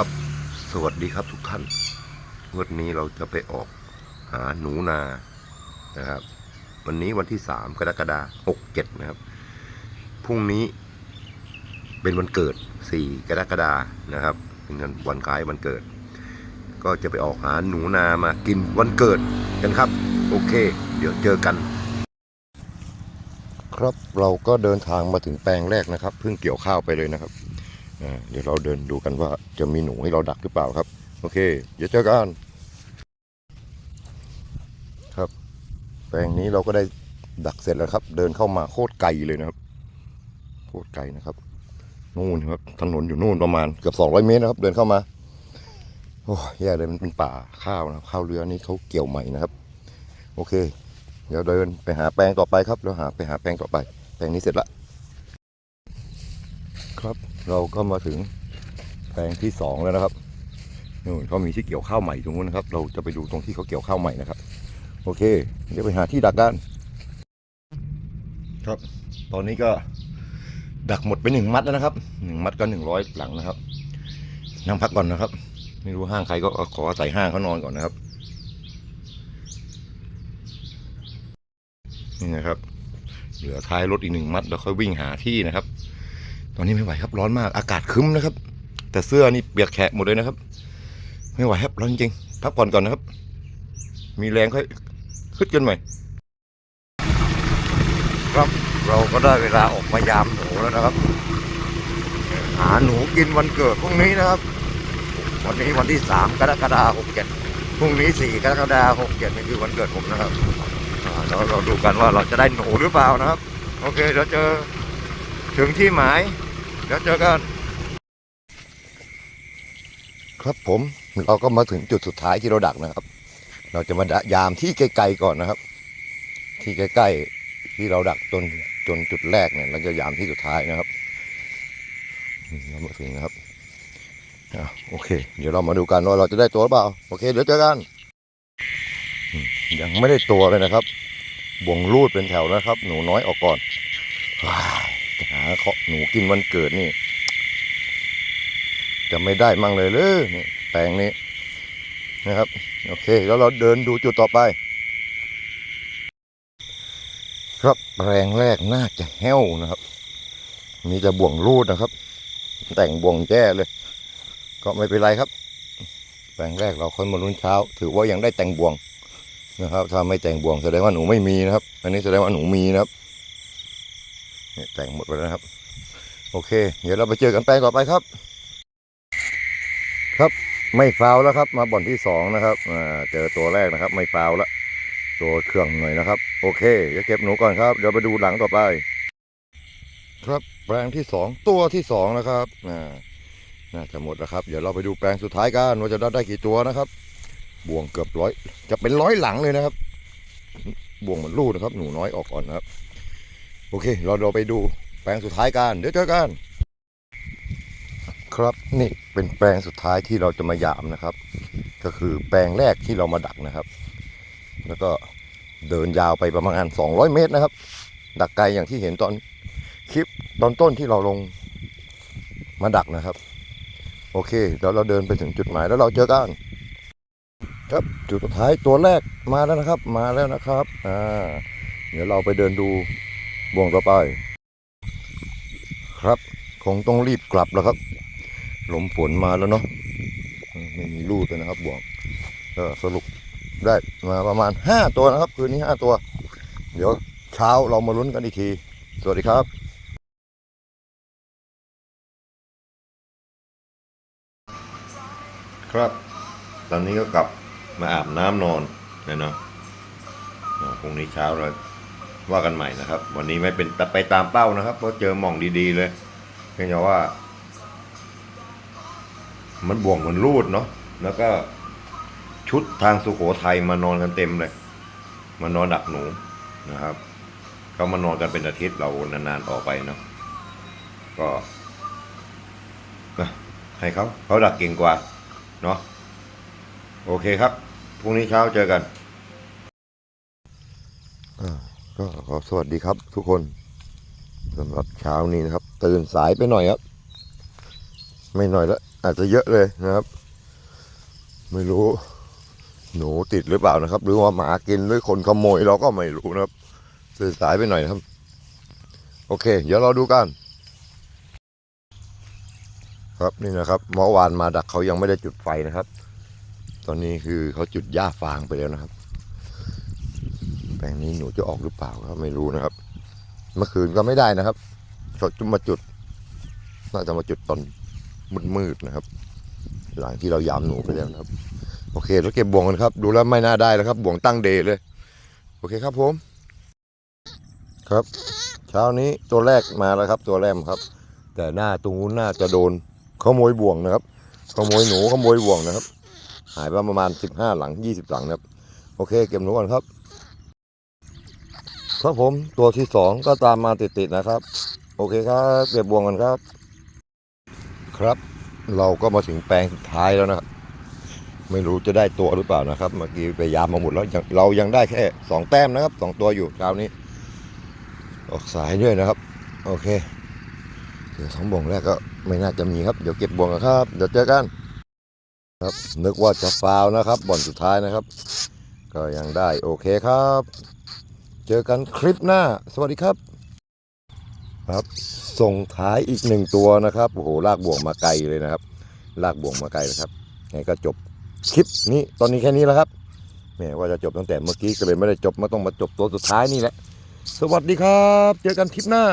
ครับ สวัสดีครับทุกท่านวันนี้เราจะไปออกหาหนูนานะครับ วันนี้วันที่สามกรกฎาหกเจ็ดนะครับพรุ่งนี้เป็นวันเกิดสี่กรกฎานะครับ เป็นวันคล้ายวันเกิด ก็จะไปออกหาหนูนามากินวันเกิดกันครับ โอเค เดี๋ยวเจอกัน ครับเราก็เดินทางมาถึงแปลงแรกนะครับเพิ่งเกี่ยวข้าวไปเลยนะครับ เดี๋ยวเราเดินดูกันว่าจะมีหนูให้เราดักหรือเปล่าครับ โอเค เดี๋ยวเจอกันครับ แปลงนี้เราก็ได้ดักเสร็จแล้วครับ เดินเข้ามาโคตรไกลเลยนะครับ โคตรไกลนะครับนู่นครับถนนอยู่นู่นประมาณเกือบ200เมตรนะครับ เดินเข้ามาโอ้ยแย่เลยมันเป็นป่าข้าวนะครับข้าวเรือนี่เขาเกี่ยวใหม่นะครับ โอเค เดี๋ยวเดินไปหาแปลงต่อไปครับแล้วหาไปหาแปลงต่อไป แปลงนี้เสร็จละครับ เราก็มาถึงแปลงที่สองแล้วนะครับนู่นเขามีที่เกี่ยวข้าวใหม่ตรงนู้นนะครับ เราจะไปดูตรงที่เขาเกี่ยวข้าวใหม่นะครับ โอเค เดี๋ยวไปหาที่ดักกันครับ ตอนนี้ก็ดักหมดไปหนึ่งมัดแล้วนะครับหนึ่งมัดก็หนึ่งร้อยหลังนะครับนั่งพักก่อนนะครับ ไม่รู้ห้างใครก็ขออาศัยห้างเขานอนก่อนนะครับ นี่นะครับ เหลือท้ายรถอีกหนึ่งมัดแล้วค่อยวิ่งหาที่นะครับ ตอนนี้ไม่ไหวครับ ร้อนมาก อากาศคึ้มนะครับ แต่เสื้อนี่เปียกแฉะหมดเลยนะครับ ไม่ไหวครับ ร้อนจริง พักผ่อนก่อนนะครับ มีแรงค่อยขึ้นกันใหม่ ครับ เราก็ได้เวลาออกมายามหนูแล้วนะครับ หาหนูกินวันเกิดพรุ่งนี้นะครับ วันนี้วันที่สามกรกฎาคมหกเจ็ดพรุ่งนี้สี่กรกฎาคมหกเจ็ดนี่คือวันเกิดผมนะครับเราเราดูกันว่าเราจะได้หนูหรือเปล่านะครับ โอเคเดี๋ยวเจอถึงที่หมาย เดี๋ยวเจอกันครับผมเราก็มาถึงจุดสุดท้ายที่เราดักนะครับ เราจะมาดะยามที่ไกลๆก่อนนะครับ ที่ใกล้ๆที่เราดักจนจนจุดแรกเนี่ย เราจะยามที่สุดท้ายนะครับมเรามาถึงนะครับโอเค เดี๋ยวเรามาดูกันว่าเราจะได้ตัวหรือเปล่าโอเคเดี๋ยวเจอกันยังไม่ได้ตัวเลยนะครับบ่วงรูดเป็นแถวนะครับ หนูน้อยออกก่อนว้ายจะ หนูกินวันเกิดนี่ จะไม่ได้มั่งเลยเลยนี่แปลงนี้นะครับ โอเค แล้วเราเดินดูจุดต่อไป ครับแปลงแรกน่าจะแห้วนะครับ มีแต่บ่วงรูดนะครับ แต่งบ่วงแย่เลย ก็ไม่เป็นไรครับ แปลงแรกเราค่อยมาลุ้นเช้า ถือว่ายังได้แต่งบ่วงนะครับถ้าไม่แต่งบ่วงแสดงว่าหนูไม่มีนะครับ อันนี้แสดงว่าหนูมีนะครับ แต่งหมดไปแล้วครับ โอเค เดี๋ยวเราไปเจอกันแปลงต่อไปครับ ครับไม่ฟาวแล้วครับ มาบ่อนที่สองนะครับอ่าเจอตัวแรกนะครับ ไม่ฟาวแล้วตัวเครื่องหน่อยนะครับ โอเคเดี๋ยวเก็บหนูก่อนครับเดี๋ยวไปดูหลังต่อไป ครับแปลงที่สองตัวที่สองนะครับอ่าน่าจะหมดแล้วครับ เดี๋ยวเราไปดูแปลงสุดท้ายกันว่าจะได้ได้กี่ตัวนะครับ บ่วงเกือบร้อย จะเป็นร้อยหลังเลยนะครับ บ่วงมันรูดนะครับ หนูน้อยออกก่อนนะครับ โอเค เราเราไปดูแปลงสุดท้ายกัน เดี๋ยวเจอกัน ครับนี่เป็นแปลงสุดท้ายที่เราจะมายามนะครับ ก็คือแปลงแรกที่เรามาดักนะครับ แล้วก็เดินยาวไปประมาณ 200 เมตรนะครับ ดักไกลอย่างที่เห็นตอนคลิปตอนต้นที่เราลงมาดักนะครับ โอเคเดี๋ยวเราเดินไปถึงจุดหมายแล้วเราเจอกัน ครับจุดสุดท้ายตัวแรกมาแล้วนะครับ มาแล้วนะครับอ่าเดี๋ยวเราไปเดินดู บ่วงต่อไป ครับคงต้องรีบกลับแล้วครับลมฝนมาแล้วเนาะไม่มีรูดเลยนะครับบ่วงก็สรุปได้มาประมาณ 5 ตัวนะครับ คืนนี้ 5 ตัว เดี๋ยวเช้าเรามาลุ้นกันอีกที สวัสดีครับครับ ตอนนี้ก็กลับมาอาบน้ำนอนนะเนาะพรุ่งนี้เช้าเรา ว่ากันใหม่นะครับ วันนี้ไม่เป็นไปตามเป้านะครับ เพราะเจอหม่องดีๆเลยเพียงแต่ว่า มันบ่วงเหมือนรูดเนาะแล้วก็ชุดทางสุโขทัยมานอนกันเต็มเลย มานอนดักหนูนะครับเขามานอนกันเป็นอาทิตย์เรานานๆออกไปเนาะก็นะให้เขาเขาดักเก่งกว่า เนาะโอเคครับพรุ่งนี้เช้าเจอกัน ก็ขอสวัสดีครับทุกคนสำหรับเช้านี้นะครับ ตื่นสายไปหน่อยครับ ไม่หน่อยละอาจจะเยอะเลยนะครับ ไม่รู้ หนูติดหรือเปล่านะครับ หรือว่าหมากินหรือคนขโมยเราก็ไม่รู้นะครับสื่อสายไปหน่อยนะครับ โอเค เดี๋ยวเราดูกัน ครับนี่นะครับเมื่อวานมาดักเขายังไม่ได้จุดไฟนะครับ ตอนนี้คือเขาจุดหญ้าฟางไปแล้วนะครับ ลงนี้หนูจะออกหรือเปล่าครับไม่รู้นะครับ เมื่อคืนก็ไม่ได้นะครับเขาจะมาจุด น่าจะมาจุดตอนมืดๆนะครับ หลังที่เรายามหนูไปแล้วนะครับ โอเคเราเก็บบ่วงกันครับ ดูแล้วไม่น่าได้แล้วครับ บ่วงตั้งเดเลย โอเคครับผม ครับ เช้านี้ตัวแรกมาแล้วครับ ตัวแรกครับ แต่หน้าตรงนู้นน่าจะโดนขโมยบ่วงนะครับขโมยหนูขโมยบ่วงนะครับ หายไปประมาณสิบห้าหลังยี่สิบหลังนะครับ โอเค เก็บหนูก่อนครับ ครับผมตัวที่สองก็ตามมาติดๆนะครับ โอเคครับเก็บบวงกันครับ ครับ เราก็มาถึงแปลงสุดท้ายแล้วนะครับ ไม่รู้จะได้ตัวหรือเปล่านะครับ เมื่อกี้ไปยามมาหมดแล้วเรายังได้แค่สองแต้มนะครับสองตัวอยู่คราวนี้ ออกสายด้วยนะครับ โอเค เดี๋ยวสองบ่วงแรกก็ไม่น่าจะมีครับ เดี๋ยวเก็บบวงกันครับ เดี๋ยวเจอกันครับนึกว่าจะฟาวนะครับ บ่อนสุดท้ายนะครับ ก็ยังได้โอเคครับ เจอกันคลิปหน้า สวัสดีครับ ครับ ส่งท้ายอีกหนึ่งตัวนะครับ โอ้โห ลากบ่วงมาไกลเลยนะครับ ลากบ่วงมาไกลนะครับไงก็จบคลิปนี้ ตอนนี้แค่นี้แล้วครับแหมว่าจะจบตั้งแต่เมื่อกี้ก็เลยไม่ได้จบมาต้องมาจบตัวสุดท้ายนี่แหละ สวัสดีครับ เจอกันคลิปหน้า